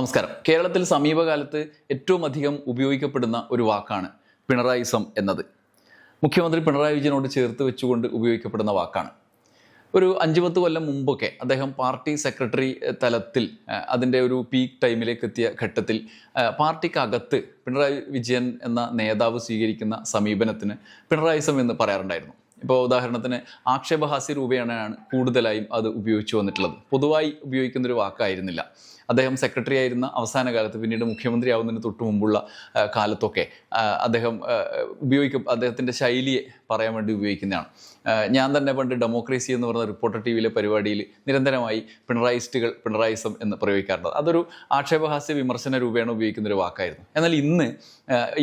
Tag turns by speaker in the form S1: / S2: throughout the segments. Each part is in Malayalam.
S1: നമസ്കാരം. കേരളത്തിൽ സമീപകാലത്ത് ഏറ്റവും അധികം ഉപയോഗിക്കപ്പെടുന്ന ഒരു വാക്കാണ് പിണറായിസം എന്നത്. മുഖ്യമന്ത്രി പിണറായി വിജയനോട് ചേർത്ത് വെച്ചുകൊണ്ട് ഉപയോഗിക്കപ്പെടുന്ന വാക്കാണ്. ഒരു അഞ്ച് പത്ത് കൊല്ലം മുമ്പൊക്കെ അദ്ദേഹം പാർട്ടി സെക്രട്ടറി തലത്തിൽ അതിന്റെ ഒരു പീക്ക് ടൈമിലേക്ക് എത്തിയ ഘട്ടത്തിൽ പാർട്ടിക്കകത്ത് പിണറായി വിജയൻ എന്ന നേതാവ് സ്വീകരിക്കുന്ന സമീപനത്തിന് പിണറായിസം എന്ന് പറയാറുണ്ടായിരുന്നു. ഇപ്പോൾ ഉദാഹരണത്തിന് ആക്ഷേപഹാസ്യ രൂപേണയാണ് കൂടുതലായും അത് ഉപയോഗിച്ചു വന്നിട്ടുള്ളത്. പൊതുവായി ഉപയോഗിക്കുന്നൊരു വാക്കായിരുന്നില്ല. അദ്ദേഹം സെക്രട്ടറി ആയിരുന്ന അവസാന കാലത്ത് പിന്നീട് മുഖ്യമന്ത്രി ആവുന്നതിന് തൊട്ട് മുമ്പുള്ള കാലത്തൊക്കെ അദ്ദേഹം ഉപയോഗിക്കും അദ്ദേഹത്തിന്റെ ശൈലിയെ പറയാൻ വേണ്ടി ഉപയോഗിക്കുന്നതാണ്. ഞാൻ തന്നെ പണ്ട് ഡെമോക്രസി എന്ന് പറഞ്ഞ റിപ്പോർട്ടർ ടി വിയിലെ പരിപാടിയിൽ നിരന്തരമായി പിണറായിസ്റ്റുകൾ പിണറായിസം എന്ന് പ്രയോഗിക്കാറുണ്ട്. അതൊരു ആക്ഷേപഹാസ്യ വിമർശന രൂപേണ ഉപയോഗിക്കുന്ന ഒരു വാക്കായിരുന്നു. എന്നാൽ ഇന്ന്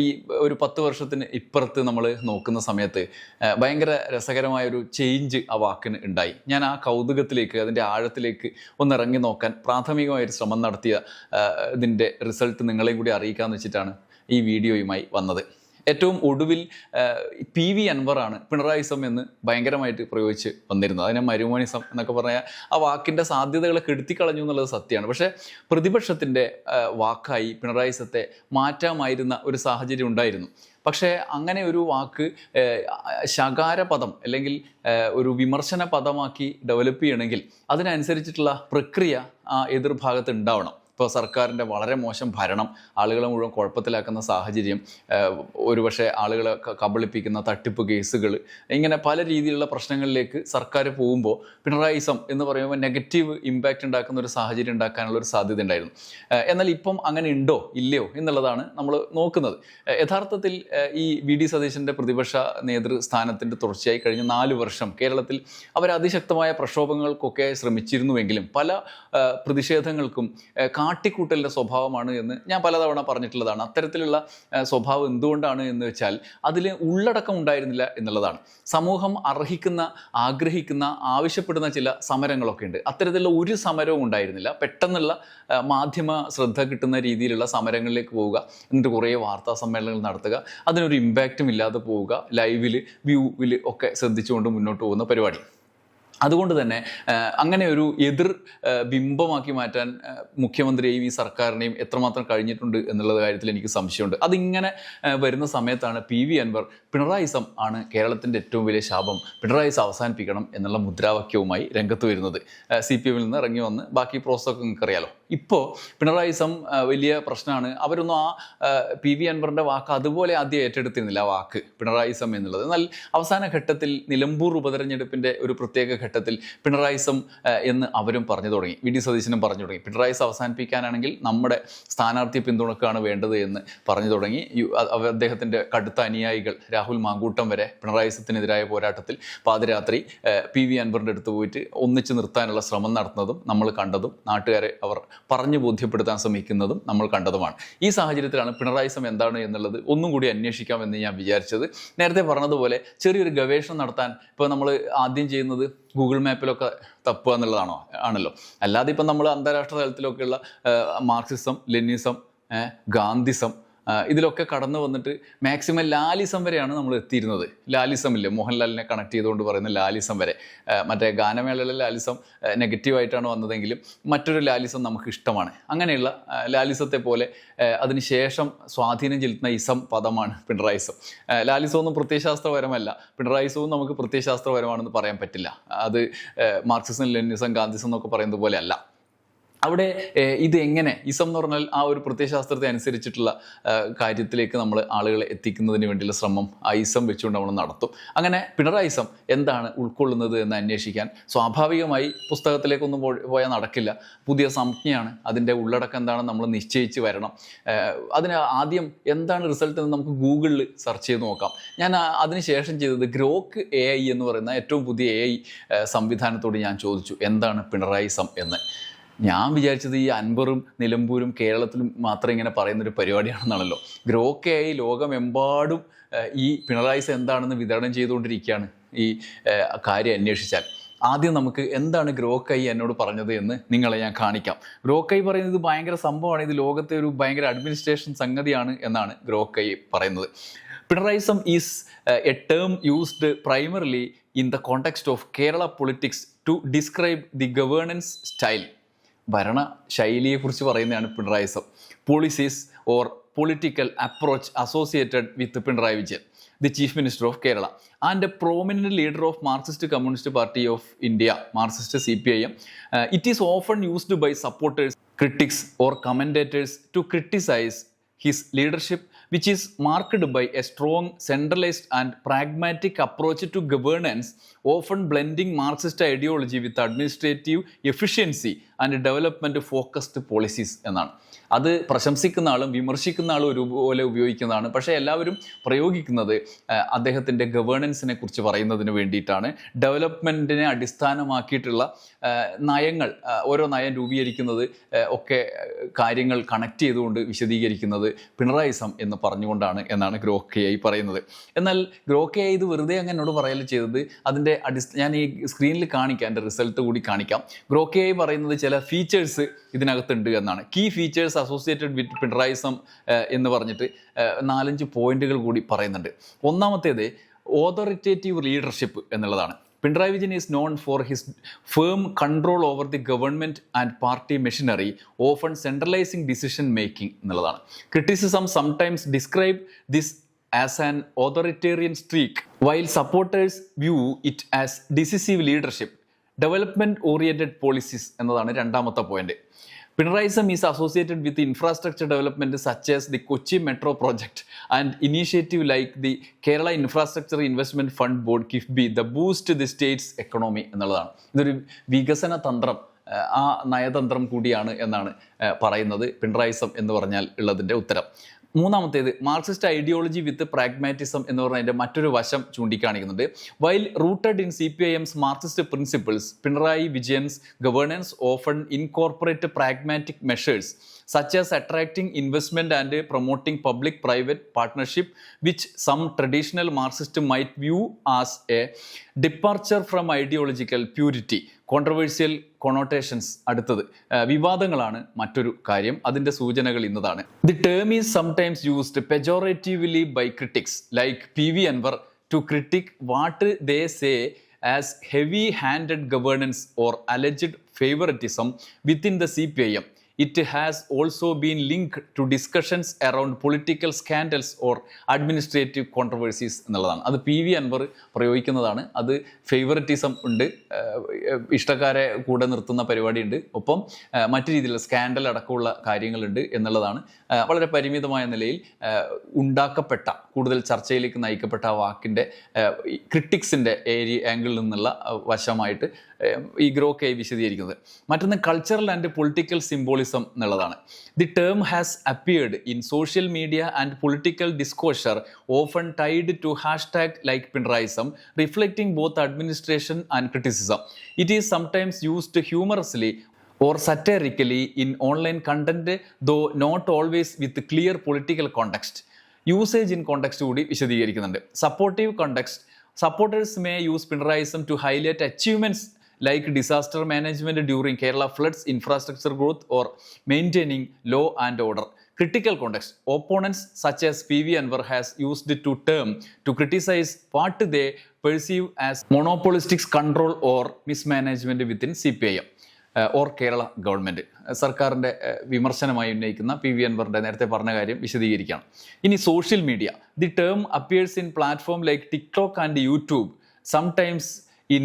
S1: ഈ ഒരു പത്ത് വർഷത്തിന് ഇപ്പുറത്ത് നമ്മൾ നോക്കുന്ന സമയത്ത് ഭയങ്കര രസകരമായ ഒരു ചേഞ്ച് ആ വാക്കിന് ഉണ്ടായി. ഞാൻ ആ കൗതുകത്തിലേക്ക് അതിന്റെ ആഴത്തിലേക്ക് ഒന്ന് ഇറങ്ങി നോക്കാൻ പ്രാഥമികമായ ഒരു ശ്രമം നടത്തിയ ഇതിന്റെ റിസൾട്ട് നിങ്ങളെയും കൂടി അറിയിക്കാമെന്ന് വെച്ചിട്ടാണ് ഈ വീഡിയോയുമായി വന്നത്. ഏറ്റവും ഒടുവിൽ പി വി അൻവറാണ് പിണറായിസം എന്ന് ഭയങ്കരമായിട്ട് പ്രയോഗിച്ച് വന്നിരുന്നത്. അതിനെ മരുമോണിസം എന്നൊക്കെ പറഞ്ഞാൽ ആ വാക്കിന്റെ സാധ്യതകളെ കെടുത്തിക്കളഞ്ഞു എന്നുള്ളത് സത്യമാണ്. പക്ഷേ പ്രതിപക്ഷത്തിന്റെ വാക്കായി പിണറായിസത്തെ മാറ്റാമായിരുന്ന ഒരു സാഹചര്യം ഉണ്ടായിരുന്നു. പക്ഷേ അങ്ങനെ ഒരു വാക്ക് ശകാര പദം അല്ലെങ്കിൽ ഒരു വിമർശന പദമാക്കി ഡെവലപ്പ് ചെയ്യണമെങ്കിൽ അതിനനുസരിച്ചിട്ടുള്ള പ്രക്രിയ ആ എതിർഭാഗത്ത് ഉണ്ടാവണം. ഇപ്പോൾ സർക്കാരിന്റെ വളരെ മോശം ഭരണം ആളുകളെ മുഴുവൻ കുഴപ്പത്തിലാക്കുന്ന സാഹചര്യം ഒരുപക്ഷെ ആളുകളെ കബളിപ്പിക്കുന്ന തട്ടിപ്പ് കേസുകൾ ഇങ്ങനെ പല രീതിയിലുള്ള പ്രശ്നങ്ങളിലേക്ക് സർക്കാർ പോകുമ്പോൾ പിണറായിസം എന്ന് പറയുമ്പോൾ നെഗറ്റീവ് ഇമ്പാക്റ്റ് ഉണ്ടാക്കുന്ന ഒരു സാഹചര്യം ഉണ്ടാക്കാനുള്ള ഒരു സാധ്യത ഉണ്ടായിരുന്നു. എന്നാൽ ഇപ്പം അങ്ങനെ ഉണ്ടോ ഇല്ലയോ എന്നുള്ളതാണ് നമ്മൾ നോക്കുന്നത്. യഥാർത്ഥത്തിൽ ഈ വി ഡി സതീശന്റെ പ്രതിപക്ഷ നേതൃസ്ഥാനത്തിന്റെ തുടർച്ചയായി കഴിഞ്ഞ നാല് വർഷം കേരളത്തിൽ അവർ അതിശക്തമായ പ്രക്ഷോഭങ്ങൾക്കൊക്കെ ശ്രമിച്ചിരുന്നുവെങ്കിലും പല പ്രതിഷേധങ്ങൾക്കും കാട്ടിക്കൂട്ടലിന്റെ സ്വഭാവമാണ് എന്ന് ഞാൻ പലതവണ പറഞ്ഞിട്ടുള്ളതാണ്. അത്തരത്തിലുള്ള സ്വഭാവം എന്തുകൊണ്ടാണ് എന്ന് വെച്ചാൽ അതിൽ ഉള്ളടക്കം ഉണ്ടായിരുന്നില്ല എന്നുള്ളതാണ്. സമൂഹം അർഹിക്കുന്ന ആഗ്രഹിക്കുന്ന ആവശ്യപ്പെടുന്ന ചില സമരങ്ങളൊക്കെ ഉണ്ട്. അത്തരത്തിലുള്ള ഒരു സമരവും ഉണ്ടായിരുന്നില്ല. പെട്ടെന്നുള്ള മാധ്യമ ശ്രദ്ധ കിട്ടുന്ന രീതിയിലുള്ള സമരങ്ങളിലേക്ക് പോവുക എന്നിട്ട് കുറേ വാർത്താ സമ്മേളനങ്ങൾ നടത്തുക അതിനൊരു ഇമ്പാക്റ്റും ഇല്ലാതെ പോവുക ലൈവിൽ വ്യൂവിൽ ഒക്കെ ശ്രദ്ധിച്ചുകൊണ്ട് മുന്നോട്ട് പോകുന്ന പരിപാടി. അതുകൊണ്ട് തന്നെ അങ്ങനെ ഒരു എതിർ ബിംബമാക്കി മാറ്റാൻ മുഖ്യമന്ത്രിയെയും ഈ സർക്കാരിനെയും എത്രമാത്രം കഴിഞ്ഞിട്ടുണ്ട് എന്നുള്ള കാര്യത്തിൽ എനിക്ക് സംശയമുണ്ട്. അതിങ്ങനെ വരുന്ന സമയത്താണ് പി വി അൻവർ പിണറായിസം ആണ് കേരളത്തിന്റെ ഏറ്റവും വലിയ ശാപം. പിണറായിസം അവസാനിപ്പിക്കണം എന്നുള്ള മുദ്രാവാക്യവുമായി രംഗത്ത് വരുന്നത്. സി പി എമ്മിൽ നിന്ന് ഇറങ്ങി വന്ന് ബാക്കി പ്രോസസ്സൊക്കെ നിങ്ങൾക്കറിയാലോ. ഇപ്പോൾ പിണറായിസം വലിയ പ്രശ്നമാണ് അവരൊന്നും ആ പി വി അൻവറിന്റെ വാക്ക് അതുപോലെ ആദ്യം ഏറ്റെടുത്തിരുന്നില്ല ആ വാക്ക് പിണറായിസം എന്നുള്ളത്. എന്നാൽ അവസാന ഘട്ടത്തിൽ നിലമ്പൂർ ഉപതെരഞ്ഞെടുപ്പിന്റെ ഒരു പ്രത്യേക ഘട്ടത്തിൽ പിണറായിസം എന്ന് അവരും പറഞ്ഞു തുടങ്ങി. വി ഡി സതീശനും പറഞ്ഞു തുടങ്ങി. പിണറായിസം അവസാനിപ്പിക്കാനാണെങ്കിൽ നമ്മുടെ സ്ഥാനാർത്ഥി പിന്തുണക്കാണ് വേണ്ടത് എന്ന് പറഞ്ഞു തുടങ്ങി. അദ്ദേഹത്തിന്റെ കടുത്ത അനുയായികൾ രാഹുൽ മാങ്കൂട്ടം വരെ പിണറായിസത്തിനെതിരായ പോരാട്ടത്തിൽ പാതിരാത്രി പി വി അൻവറിന്റെ അടുത്ത് പോയിട്ട് ഒന്നിച്ച് നിർത്താനുള്ള ശ്രമം നടത്തുന്നതും നമ്മൾ കണ്ടതും നാട്ടുകാരെ അവർ പറഞ്ഞു ബോധ്യപ്പെടുത്താൻ ശ്രമിക്കുന്നതും നമ്മൾ കണ്ടതുമാണ്. ഈ സാഹചര്യത്തിലാണ് പിണറായി സം എന്താണ് എന്നുള്ളത് ഒന്നും കൂടി അന്വേഷിക്കാമെന്ന് ഞാൻ വിചാരിച്ചത്. നേരത്തെ പറഞ്ഞതുപോലെ ചെറിയൊരു ഗവേഷണം നടത്താൻ ഇപ്പോൾ നമ്മൾ ആദ്യം ചെയ്യുന്നത് ഗൂഗിൾ മാപ്പിലൊക്കെ തപ്പുക എന്നുള്ളതാണോ? ആണല്ലോ. അല്ലാതെ ഇപ്പം നമ്മൾ അന്താരാഷ്ട്ര തലത്തിലൊക്കെയുള്ള മാർക്സിസം ലെനിസം ഗാന്ധിസം ഇതിലൊക്കെ കടന്നു വന്നിട്ട് മാക്സിമം ലാലിസം വരെയാണ് നമ്മൾ എത്തിയിരുന്നത്. ലാലിസം ഇല്ലേ? മോഹൻലാലിനെ കണക്ട് ചെയ്തുകൊണ്ട് പറയുന്ന ലാലിസം വരെ. മറ്റേ ഗാനമേളയിലെ ലാലിസം നെഗറ്റീവായിട്ടാണ് വന്നതെങ്കിലും മറ്റൊരു ലാലിസം നമുക്ക് ഇഷ്ടമാണ്. അങ്ങനെയുള്ള ലാലിസത്തെ പോലെ അതിനുശേഷം സ്വാധീനം ചെലുത്തുന്ന ഇസം പദമാണ് പിണറായിസം. ലാലിസമൊന്നും പ്രത്യയശാസ്ത്രപരമല്ല. പിണറായിസവും നമുക്ക് പ്രത്യയശാസ്ത്രപരമാണെന്ന് പറയാൻ പറ്റില്ല. അത് മാർക്സിസം ലെനിസം ഗാന്ധിസം എന്നൊക്കെ പറയുന്നത് പോലെ അല്ല. അവിടെ ഇത് എങ്ങനെ ഇസം എന്ന് പറഞ്ഞാൽ ആ ഒരു പ്രത്യയശാസ്ത്രത്തെ അനുസരിച്ചിട്ടുള്ള കാര്യത്തിലേക്ക് നമ്മൾ ആളുകളെ എത്തിക്കുന്നതിന് വേണ്ടിയുള്ള ശ്രമം ആ ഇസം വെച്ചുകൊണ്ട് നമ്മൾ നടത്തും. അങ്ങനെ പിണറായിസം എന്താണ് ഉൾക്കൊള്ളുന്നത് എന്ന് അന്വേഷിക്കാൻ സ്വാഭാവികമായി പുസ്തകത്തിലേക്കൊന്നും പോയാൽ നടക്കില്ല. പുതിയ സംജ്ഞയാണ്. അതിന്റെ ഉള്ളടക്കം എന്താണെന്ന് നമ്മൾ നിശ്ചയിച്ച് വരണം. അതിന് ആദ്യം എന്താണ് റിസൾട്ട് എന്ന് നമുക്ക് ഗൂഗിളിൽ സെർച്ച് ചെയ്ത് നോക്കാം. ഞാൻ അതിനുശേഷം ചെയ്തത് ഗ്രോക്ക് എ എന്ന് പറയുന്ന ഏറ്റവും പുതിയ എ സംവിധാനത്തോട് ഞാൻ ചോദിച്ചു എന്താണ് പിണറായിസം എന്ന്? ഞാൻ വിചാരിച്ചത് ഈ അൻപറും നിലമ്പൂരും കേരളത്തിലും മാത്രം ഇങ്ങനെ പറയുന്ന ഒരു പരിപാടിയാണെന്നാണല്ലോ. ഗ്രോക്കയായി ലോകമെമ്പാടും ഈ പിണറായിസ് എന്താണെന്ന് വിതരണം ചെയ്തുകൊണ്ടിരിക്കുകയാണ് ഈ കാര്യം അന്വേഷിച്ചാൽ. ആദ്യം നമുക്ക് എന്താണ് ഗ്രോക്കൈ എന്നോട് പറഞ്ഞത് എന്ന് നിങ്ങളെ ഞാൻ കാണിക്കാം. ഗ്രോക്കൈ പറയുന്നത് ഭയങ്കര സംഭവമാണ്. ഇത് ലോകത്തെ ഒരു ഭയങ്കര അഡ്മിനിസ്ട്രേഷൻ സംഗതിയാണ് എന്നാണ് ഗ്രോക്കൈ പറയുന്നത്. Pinarayism is a term used primarily in the context of Kerala politics to describe the governance style. ഭരണ ശൈലിയെക്കുറിച്ച് പറയുന്നതാണ് Pinarayism. Policies or political approach associated with Pinarayi Vijayan. The chief minister of Kerala and a prominent leader of Marxist Communist Party of India Marxist C P I M it is often used by supporters critics or commentators to criticize his leadership, which is marked by a strong, centralized, and pragmatic approach to governance, often blending Marxist ideology with administrative efficiency and development focused policies എന്നാണ്. അത് പ്രശംസിക്കുന്ന ആളും വിമർശിക്കുന്ന ആളും ഒരുപോലെ ഉപയോഗിക്കുന്നതാണ്. പക്ഷേ എല്ലാവരും പ്രയോഗിക്കുന്നത് അദ്ദേഹത്തിന്റെ ഗവേണൻസിനെ കുറിച്ച് പറയുന്നതിന് വേണ്ടിയിട്ടാണ്. ഡെവലപ്മെന്റിനെ അടിസ്ഥാനമാക്കിയിട്ടുള്ള നയങ്ങൾ ഓരോ നയം രൂപീകരിക്കുന്നത് ഒക്കെ കാര്യങ്ങൾ കണക്ട് ചെയ്തുകൊണ്ട് വിശദീകരിക്കുന്നത് പിണറായിസം എന്ന് പറഞ്ഞുകൊണ്ടാണ് എന്നാണ് ഗ്രോക്കയായി പറയുന്നത്. എന്നാൽ ഗ്രോക്കയായി ഇത് വെറുതെ അങ്ങ് എന്നോട് പറയൽ ചെയ്തത് അതിന്റെ അടിസ്ഥ ഞാൻ ഈ സ്ക്രീനിൽ കാണിക്കാം എന്റെ റിസൾട്ട് കൂടി കാണിക്കാം. ഗ്രോക്കയായി പറയുന്നത് ചില ഫീച്ചേഴ്സ് ഇതിനകത്തുണ്ട് എന്നാണ്. Key features associated with Pinarayism എന്ന് പറഞ്ഞിട്ട് നാലഞ്ച് പോയിന്റുകൾ കൂടി പറയുന്നുണ്ട്. ഒന്നാമത്തേത് ഓതോറിറ്റേറ്റീവ് ലീഡർഷിപ്പ് എന്നുള്ളതാണ്. Pinarayi Vijayan is known for his firm control over the government and party machinery often centralising decision making എന്നുള്ളതാണ്. Criticism sometimes describe this as an authoritarian streak while supporters view it as decisive leadership development oriented policies എന്നതാണ് രണ്ടാമത്തെ point Pinarayism is associated with infrastructure development such as the Kochi metro project and initiative like the Kerala infrastructure investment fund board KIIFB the boost the state's economy എന്നുള്ളതാണ്. ഇതൊരു വികസന തന്ത്രം ആ, നയതന്ത്രം കൂടിയാണ് എന്നാണ് പറയുന്നത് പിണറായിസം എന്ന് പറഞ്ഞാൽ ഉള്ളതിന്റെ ഉത്തരം. മൂന്നാമത്തേത് മാർക്സിസ്റ്റ് ഐഡിയോളജി വിത്ത് പ്രാഗ്മാറ്റിസം എന്ന് പറഞ്ഞതിന്റെ മറ്റൊരു വശം ചൂണ്ടിക്കാണിക്കുന്നുണ്ട് while rooted in C P I M's Marxist principles Pinarayi Vijayan's governance often incorporate pragmatic measures as attracting investment and uh, promoting public private partnership which some traditional marxist might view as a departure from ideological purity controversial connotations അടുത്തത്. വിവാദങ്ങളാണ് മറ്റൊരു കാര്യം. അതിന്റെ സൂചനകൾ ഇന്നതാണ്. The term is sometimes used pejoratively by critics like P V Anvar to critic what they say as heavy handed governance or alleged favouritism within the C P I M it has also been link to discussions around political scandals or administrative controversies എന്നുള്ളതാണ്. അത് പി വി അൻവർ പ്രയോഗിക്കുന്നതാണ്. അത് ഫേവററ്റിസം ഉണ്ട്. ഇഷ്ടക്കാരെ കൂടെ നിർത്തുന്ന പരിപാടിയുണ്ട്. ഒപ്പം മറ്റു രീതിയിലുള്ള സ്കാൻഡൽ അടക്കമുള്ള കാര്യങ്ങളുണ്ട് എന്നുള്ളതാണ്. വളരെ പരിമിതമായ നിലയിൽ ഉണ്ടാക്കപ്പെട്ട കൂടുതൽ ചർച്ചയിലേക്ക് നയിക്കപ്പെട്ട ആ വാക്കിന്റെ ക്രിട്ടിക്സിന്റെ ഏരിയ ആംഗിളിൽ നിന്നുള്ള വശമായിട്ട് ഈ ഗ്രോക്കെ വിശദീകരിക്കുന്നത്. മറ്റൊന്ന് കൾച്ചറൽ ആൻഡ് പൊളിറ്റിക്കൽ സിംബോളിസം എന്നുള്ളതാണ്. The term has appeared in social media and political discourse often tied to hashtag like Pinarayism reflecting both administration and criticism it is sometimes used humorously or satirically in online content though not always with clear political context usage in context കൂടി വിശദീകരിക്കുന്നുണ്ട്. Supportive context supporters may use Pinarayism to highlight achievements like disaster management during Kerala floods infrastructure growth or maintaining law and order critical context. Opponents such as pv anwar has used it to term to criticize what they perceive as monopolistic control or mismanagement within cpim or Kerala government സർക്കാരിന്റെ വിമർശനമായി ഉന്നയിക്കുന്ന പി വി അൻവറിന്റെ നേരത്തെ പറഞ്ഞ കാര്യം വിശദീകരിക്കുകയാണ് ഇനി social media the term appears in platform like TikTok and YouTube sometimes in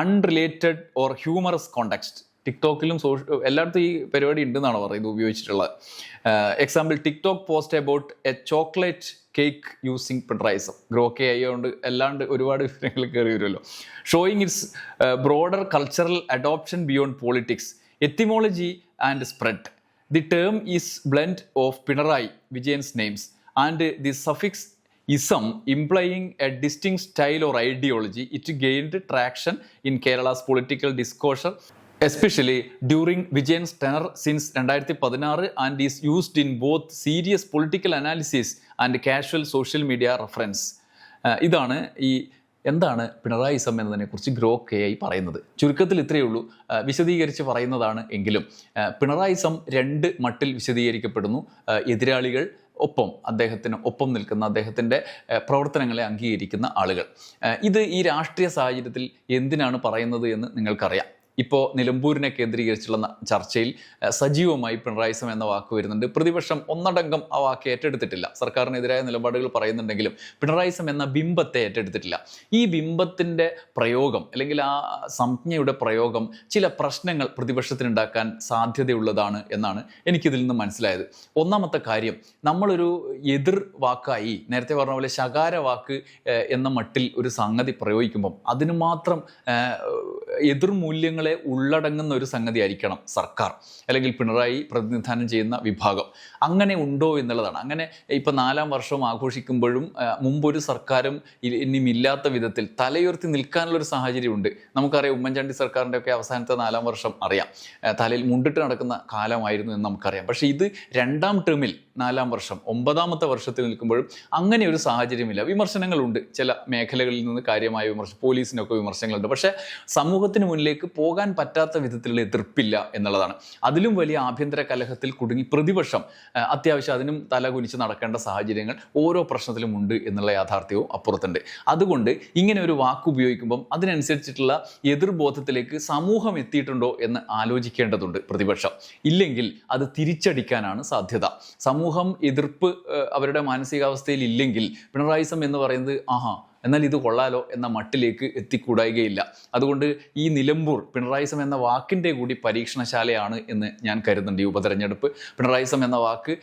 S1: unrelated or humorous context ടിക്ടോക്കിലും സോഷ്യ എല്ലായിടത്തും ഈ പരിപാടി ഉണ്ടെന്നാണ് പറയുന്നത് ഉപയോഗിച്ചിട്ടുള്ളത്. Example TikTok post about a chocolate cake using Pinarayism ഗ്രോക്കെ ആയതുകൊണ്ട് അല്ലാണ്ട് ഒരുപാട് വിവരങ്ങൾ കയറി വരുമല്ലോ. Showing its broader cultural adoption beyond politics etymology and spread the term is blend of Pinarayi Vijayan's names and the suffix ism implying a distinct style or ideology it gained traction in Kerala's political discourse especially during Vijayan tenure since രണ്ടായിരത്തി പതിനാറ് and is used in both serious political analysis and casual social media reference ഇതാണ് ഈ എന്താണ് പിണറായി ഇസം കെ ഗ്രോക്കെയായി പറയുന്നത്. ചുരുക്കത്തിൽ ഇത്രയേ ഉള്ളൂ. വിശദീകരിച്ച് പറയുന്നതാണ് എങ്കിലും. പിണറായിസം രണ്ട് മട്ടിൽ വിശദീകരിക്കപ്പെടുന്നു. എതിരാളികൾ ഒപ്പം അദ്ദേഹത്തിന് ഒപ്പം നിൽക്കുന്ന അദ്ദേഹത്തിന്റെ പ്രവർത്തനങ്ങളെ അംഗീകരിക്കുന്ന ആളുകൾ. ഇത് ഈ രാഷ്ട്രീയ സാഹചര്യത്തിൽ എന്തിനാണ് പറയുന്നത് എന്ന് നിങ്ങൾക്കറിയാം. ഇപ്പോൾ നിലമ്പൂരിനെ കേന്ദ്രീകരിച്ചുള്ള ചർച്ചയിൽ സജീവമായി പിണറായി സമയം എന്ന വാക്ക് വരുന്നുണ്ട്. പ്രതിപക്ഷം ഒന്നടങ്കം ആ വാക്ക് ഏറ്റെടുത്തിട്ടില്ല. സർക്കാരിനെതിരായ നിലപാടുകൾ പറയുന്നുണ്ടെങ്കിലും പിണറായി സമയം എന്ന ബിംബത്തെ ഏറ്റെടുത്തിട്ടില്ല. ഈ ബിംബത്തിന്റെ പ്രയോഗം അല്ലെങ്കിൽ ആ സംജ്ഞയുടെ പ്രയോഗം ചില പ്രശ്നങ്ങൾ പ്രതിപക്ഷത്തിനുണ്ടാക്കാൻ സാധ്യതയുള്ളതാണ് എന്നാണ് എനിക്കിതിൽ നിന്ന് മനസ്സിലായത്. ഒന്നാമത്തെ കാര്യം നമ്മളൊരു എതിർ വാക്കായി നേരത്തെ പറഞ്ഞ പോലെ ശകാര വാക്ക് എന്ന മട്ടിൽ ഒരു സംഗതി പ്രയോഗിക്കുമ്പം അതിന് മാത്രം ഏഹ്, എതിർമൂല്യങ്ങളെ ഉള്ളടങ്ങുന്ന ഒരു സംഗതി ആയിരിക്കണം സർക്കാർ അല്ലെങ്കിൽ പിണറായി പ്രതിനിധാനം ചെയ്യുന്ന വിഭാഗം. അങ്ങനെ ഉണ്ടോ എന്നുള്ളതാണ്. അങ്ങനെ ഇപ്പം നാലാം വർഷം ആഘോഷിക്കുമ്പോഴും മുമ്പൊരു സർക്കാരും ഇനിയും ഇല്ലാത്ത വിധത്തിൽ തലയുയർത്തി നിൽക്കാനുള്ള ഒരു സാഹചര്യമുണ്ട്. നമുക്കറിയാം ഉമ്മൻചാണ്ടി സർക്കാരിന്റെ ഒക്കെ അവസാനത്തെ നാലാം വർഷം അറിയാം. തലയിൽ മുണ്ടിട്ട് നടക്കുന്ന കാലമായിരുന്നു എന്ന് നമുക്കറിയാം. പക്ഷേ ഇത് രണ്ടാം ടേമിൽ നാലാം വർഷം ഒമ്പതാമത്തെ വർഷത്തിൽ നിൽക്കുമ്പോഴും അങ്ങനെ ഒരു സാഹചര്യമില്ല. വിമർശനങ്ങളുണ്ട്. ചില മേഖലകളിൽ നിന്ന് കാര്യമായ വിമർശനം പോലീസിനൊക്കെ വിമർശനങ്ങളുണ്ട്. പക്ഷേ സമൂഹത്തിന് മുന്നിലേക്ക് പോകാൻ പറ്റാത്ത വിധത്തിലുള്ള എതിർപ്പില്ല എന്നുള്ളതാണ്. അതിലും വലിയ ആഭ്യന്തര കലഹത്തിൽ കുടുങ്ങി പ്രതിപക്ഷം അത്യാവശ്യം അതിനും തല കുനിച്ച് നടക്കേണ്ട സാഹചര്യങ്ങൾ ഓരോ പ്രശ്നത്തിലും ഉണ്ട് എന്നുള്ള യാഥാർത്ഥ്യവും അപ്പുറത്തുണ്ട്. അതുകൊണ്ട് ഇങ്ങനെ ഒരു വാക്ക് ഉപയോഗിക്കുമ്പം അതിനനുസരിച്ചിട്ടുള്ള എതിർബോധത്തിലേക്ക് സമൂഹം എത്തിയിട്ടുണ്ടോ എന്ന് ആലോചിക്കേണ്ടതുണ്ട് പ്രതിപക്ഷം. ഇല്ലെങ്കിൽ അത് തിരിച്ചടിക്കാനാണ് സാധ്യത. സമൂഹം എതിർപ്പ് അവരുടെ മാനസികാവസ്ഥയിൽ ഇല്ലെങ്കിൽ പിണറായിസം എന്ന് പറയുന്നത് ആഹാ എന്നാൽ ഇത് കൊള്ളാലോ എന്ന മട്ടിലേക്ക് എത്തിക്കൂടായികയില്ല. അതുകൊണ്ട് ഈ നിലമ്പൂർ പിണറായിസം എന്ന വാക്കിന്റെ കൂടി പരീക്ഷണശാലയാണ് എന്ന് ഞാൻ കരുതുന്നുണ്ട് ഈ ഉപതെരഞ്ഞെടുപ്പ്. പിണറായിസം എന്ന വാക്ക്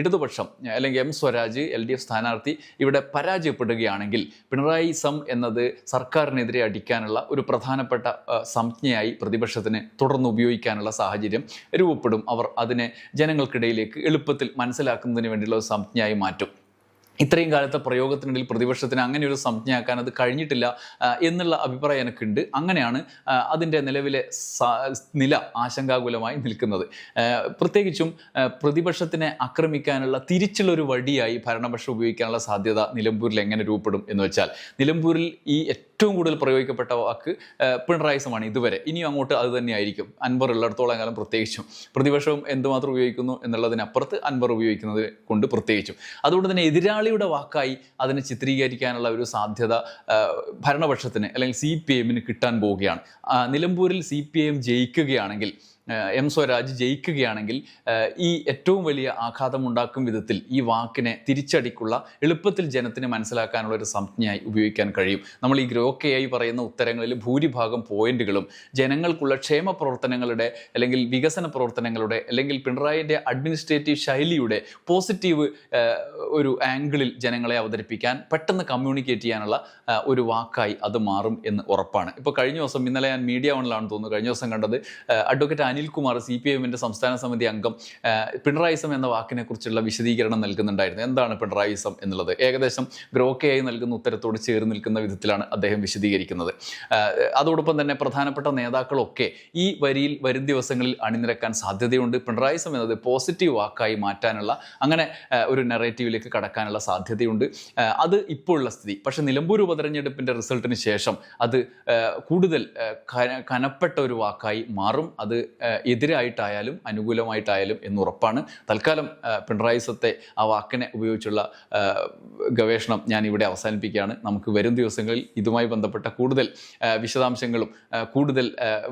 S1: ഇടതുപക്ഷം അല്ലെങ്കിൽ M Swaraj L D F സ്ഥാനാർത്ഥി ഇവിടെ പരാജയപ്പെടുകയാണെങ്കിൽ പിണറായി സം എന്നത് സർക്കാരിനെതിരെ അടിക്കാനുള്ള ഒരു പ്രധാനപ്പെട്ട സംജ്ഞയായി പ്രതിപക്ഷത്തിന് തുടർന്ന് ഉപയോഗിക്കാനുള്ള സാഹചര്യം രൂപപ്പെടും. അവർ അതിനെ ജനങ്ങൾക്കിടയിലേക്ക് എളുപ്പത്തിൽ മനസ്സിലാക്കുന്നതിന് വേണ്ടിയുള്ള ഒരു സംജ്ഞയായി മാറ്റും. ഇത്രയും കാലത്തെ പ്രയോഗത്തിനിടയിൽ പ്രതിപക്ഷത്തിന് അങ്ങനെ ഒരു സംജ്ഞയാക്കാൻ അത് കഴിഞ്ഞിട്ടില്ല എന്നുള്ള അഭിപ്രായം എനിക്കുണ്ട്. അങ്ങനെയാണ് അതിന്റെ നിലവിലെ നില ആശങ്കാകുലമായി നിൽക്കുന്നത്. പ്രത്യേകിച്ചും പ്രതിപക്ഷത്തിനെ ആക്രമിക്കാനുള്ള തിരിച്ചുള്ളൊരു വഴിയായി ഭരണപക്ഷം ഉപയോഗിക്കാനുള്ള സാധ്യത നിലമ്പൂരിൽ എങ്ങനെ രൂപപ്പെടും എന്ന് വെച്ചാൽ നിലമ്പൂരിൽ ഈ ഏറ്റവും കൂടുതൽ പ്രയോഗിക്കപ്പെട്ട വാക്ക് പിണറായി പിണറായിസമാണ് ഇതുവരെ. ഇനിയും അങ്ങോട്ട് അത് തന്നെയായിരിക്കും. അൻവർ ഉള്ളിടത്തോളം കാലം പ്രത്യേകിച്ചും. പ്രതിപക്ഷവും എന്തുമാത്രം ഉപയോഗിക്കുന്നു എന്നുള്ളതിനപ്പുറത്ത് അൻവർ ഉപയോഗിക്കുന്നത് കൊണ്ട് പ്രത്യേകിച്ചും. അതുകൊണ്ട് തന്നെ എതിരാളിയുടെ വാക്കായി അതിനെ ചിത്രീകരിക്കാനുള്ള ഒരു സാധ്യത ഭരണപക്ഷത്തിന് അല്ലെങ്കിൽ സി പി എമ്മിന് കിട്ടാൻ പോവുകയാണ്. നിലമ്പൂരിൽ സി പി എം ജയിക്കുകയാണെങ്കിൽ എം സ്വരാജ് ജയിക്കുകയാണെങ്കിൽ ഈ ഏറ്റവും വലിയ ആഘാതം ഉണ്ടാക്കും വിധത്തിൽ ഈ വാക്കിനെ തിരിച്ചടിക്കുള്ള എളുപ്പത്തിൽ ജനത്തിന് മനസ്സിലാക്കാനുള്ള ഒരു സംജ്ഞയായി ഉപയോഗിക്കാൻ കഴിയും. നമ്മൾ ഈ ഗ്രോക്കയായി പറയുന്ന ഉത്തരങ്ങളിൽ ഭൂരിഭാഗം പോയിന്റുകളും ജനങ്ങൾക്കുള്ള ക്ഷേമ പ്രവർത്തനങ്ങളുടെ അല്ലെങ്കിൽ വികസന പ്രവർത്തനങ്ങളുടെ അല്ലെങ്കിൽ പിണറായിന്റെ അഡ്മിനിസ്ട്രേറ്റീവ് ശൈലിയുടെ പോസിറ്റീവ് ഒരു ആംഗിളിൽ ജനങ്ങളെ അവതരിപ്പിക്കാൻ പെട്ടെന്ന് കമ്മ്യൂണിക്കേറ്റ് ചെയ്യാനുള്ള ഒരു വാക്കായി അത് മാറും എന്ന് ഉറപ്പാണ്. ഇപ്പോൾ കഴിഞ്ഞ ദിവസം ഇന്നലെ ഞാൻ മീഡിയ വണിലാണ് തോന്നുന്നു. കഴിഞ്ഞ ദിവസം കണ്ടത് അഡ്വക്കേറ്റ് അനിൽകുമാർ സി പി എമ്മിന്റെ സംസ്ഥാന സമിതി അംഗം പിണറായിസം എന്ന വാക്കിനെ കുറിച്ചുള്ള വിശദീകരണം നൽകുന്നുണ്ടായിരുന്നു. എന്താണ് പിണറായിസം എന്നുള്ളത്? ഏകദേശം ഗ്രോക്കയായി നൽകുന്ന ഉത്തരത്തോട് ചേർന്ന് നിൽക്കുന്ന വിധത്തിലാണ് അദ്ദേഹം വിശദീകരിക്കുന്നത്. അതോടൊപ്പം തന്നെ പ്രധാനപ്പെട്ട നേതാക്കളൊക്കെ ഈ വരിയിൽ വരും ദിവസങ്ങളിൽ അണിനിരക്കാൻ സാധ്യതയുണ്ട്. പിണറായിസം എന്നത് പോസിറ്റീവ് വാക്കായി മാറ്റാനുള്ള അങ്ങനെ ഒരു നെറേറ്റീവിലേക്ക് കടക്കാനുള്ള സാധ്യതയുണ്ട്. അത് ഇപ്പോഴുള്ള സ്ഥിതി. പക്ഷേ നിലമ്പൂർ ഉപതെരഞ്ഞെടുപ്പിന്റെ റിസൾട്ടിന് ശേഷം അത് കൂടുതൽ കനപ്പെട്ട ഒരു വാക്കായി മാറും. അത് എതിരായിട്ടായാലും അനുകൂലമായിട്ടായാലും എന്ന് ഉറപ്പാണ്. തൽക്കാലം പിണറായി സത്തെ ആ വാക്കിനെ ഉപയോഗിച്ചുള്ള ഗവേഷണം ഞാൻ ഇവിടെ അവസാനിപ്പിക്കുകയാണ്. നമുക്ക് വരും ദിവസങ്ങളിൽ ഇതുമായി ബന്ധപ്പെട്ട കൂടുതൽ വിശദാംശങ്ങളും കൂടുതൽ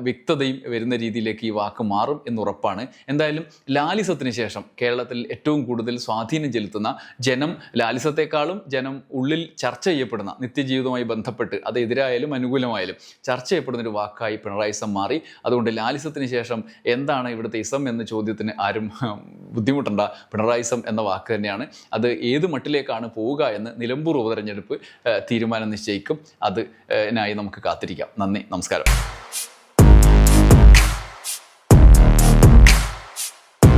S1: വ്യക്തതയും വരുന്ന രീതിയിലേക്ക് ഈ വാക്ക് മാറും എന്ന് ഉറപ്പാണ്. എന്തായാലും ലാലിസത്തിന് ശേഷം കേരളത്തിൽ ഏറ്റവും കൂടുതൽ സ്വാധീനം ചെലുത്തുന്ന ജനം ലാലിസത്തെക്കാളും ജനം ഉള്ളിൽ ചർച്ച ചെയ്യപ്പെടുന്ന നിത്യജീവിതവുമായി ബന്ധപ്പെട്ട് അത് എതിരായാലും അനുകൂലമായാലും ചർച്ച ചെയ്യപ്പെടുന്ന ഒരു വാക്കായി പിണറായിസം മാറി അതുകൊണ്ട് ലാലിസത്തിന് ശേഷം എന്താണ് ഇവിടുത്തെ ഇസം എന്ന ചോദ്യത്തിന് ആരും ബുദ്ധിമുട്ടണ്ട. പിണറായിസം എന്ന വാക്ക് തന്നെയാണ്. അത് ഏത് മട്ടിലേക്കാണ് പോവുക എന്ന് നിലമ്പൂർ ഉപതെരഞ്ഞെടുപ്പ് തീരുമാനം നിശ്ചയിക്കും. അത് നായി നമുക്ക് കാത്തിരിക്കാം. നന്ദി. നമസ്കാരം.